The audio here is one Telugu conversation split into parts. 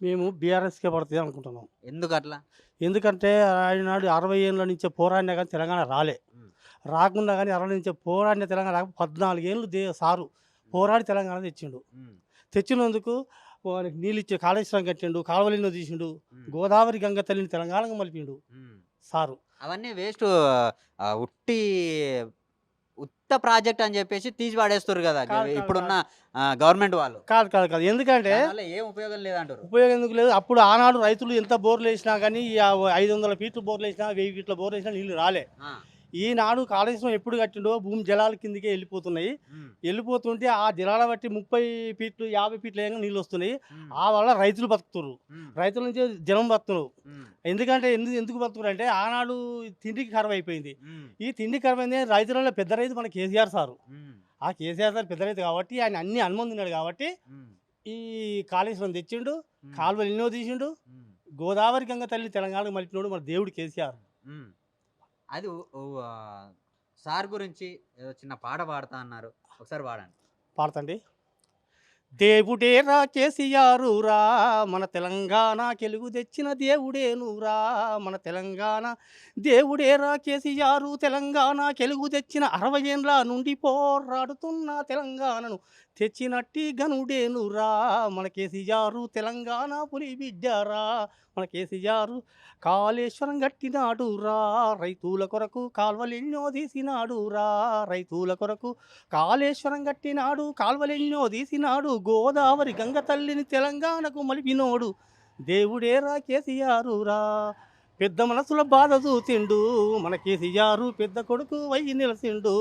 మేము బీఆర్ఎస్కే పడుతుంది అనుకుంటున్నాం. ఎందుకు అట్లా ఎందుకంటే ఆయన నాడు అరవై ఏళ్ళ నుంచే పోరాడినా కానీ తెలంగాణ రాలే. రాకుండా కానీ అరవై నుంచే పోరాడిన తెలంగాణ రాక పద్నాలుగేళ్ళు దే సారు పోరాడి తెలంగాణ తెచ్చిండు. తెచ్చినందుకు వానికి నీళ్ళు ఇచ్చే కాళేశ్వరం కట్టిండు కాలువలిన్నో తీసిండు గోదావరి గంగ తల్లిని తెలంగాణకు మలిపిండు. సారు. అవన్నీ వేస్ట్ ఉట్టి ఉత్త ప్రాజెక్ట్ అని చెప్పేసి తీసి పడేస్తారు కదా. ఇప్పుడున్న గవర్నమెంట్ వాళ్ళు. కాదు కాదు కాదు. ఎందుకంటే ఏం ఉపయోగం లేదంటారు? ఉపయోగం ఎందుకు లేదు? అప్పుడు ఆనాడు రైతులు ఎంత బోర్లు వేసినా కానీ ఐదు వందల ఫీట్లు బోర్లు వేసినా వెయ్యి ఫీట్ల బోర్లు వేసినా నీళ్ళు రాలే. ఈనాడు కాళేశ్వరం ఎప్పుడు కట్టిండో భూమి జలాల కిందకే వెళ్ళిపోతున్నాయి. వెళ్ళిపోతుంటే ఆ జలాల బట్టి ముప్పై ఫీట్లు యాభై ఫీట్లు ఏమో నీళ్ళు వస్తున్నాయి. ఆ వల్ల రైతులు బతుకుతున్నారు రైతుల నుంచి జనం బతుకుతున్నారు ఉమ్, ఎందుకంటే ఎందుకు ఎందుకు బతుకుతున్నారు అంటే ఆనాడు తిండికి కరువు అయిపోయింది ఈ తిండి కరువు అయింది రైతులలో పెద్ద రైతు మన కేసీఆర్ సారు. ఆ కేసీఆర్ సార్ పెద్ద రైతు కాబట్టి ఆయన అన్ని అనుమందిన్నాడు కాబట్టి ఈ కాళేశ్వరం తెచ్చిండు కాలువలు ఎన్నో తీసిండు. గోదావరి గంగ తల్లి తెలంగాణకు మలిపినోడు మన దేవుడు కేసీఆర్. అది సార్ గురించి ఏదో చిన్న పాట పాడతా అన్నారు. ఒకసారి పాడండి. పాడతండి. దేవుడేరా కేసీఆర్ రా మన తెలంగాణ తెలుగు తెచ్చిన దేవుడేనురా? మన తెలంగాణ దేవుడేరా కేసీఆరు? తెలంగాణ తెలుగు తెచ్చిన అరవై ఏండ్ల నుండి పోరాడుతున్న తెలంగాణను తెచ్చినట్టి గనుడేనురా? మన కేసీఆరు తెలంగాణ పులి బిడ్డారా? మన కేసీఆరు కాళేశ్వరం కట్టినాడు రా రైతుల కొరకు కాల్వలెన్నో తీసినాడు రా రైతుల కొరకు కాళేశ్వరం కట్టినాడు కాల్వలెన్నో తీసినాడు గోదావరి గంగ తల్లిని తెలంగాణకు మలిపినోడు. దేవుడేరా కేసీఆర్ పెద్ద మనసుల బాధ చూసిండు. మన కేసీఆరు పెద్ద కొడుకు వయ్యి నిలసిండు.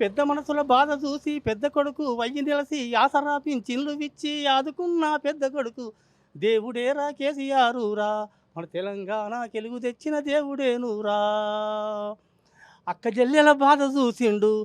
పెద్ద మనసుల బాధ చూసి పెద్ద కొడుకు వయ్యి నిలసి ఆసరా విచ్చి ఆదుకున్న పెద్ద కొడుకు. దేవుడేరా కేసీఆర్ మన తెలంగాణ తెలుగు తెచ్చిన దేవుడేనురా అక్క జల్లెల బాధ చూసిండు.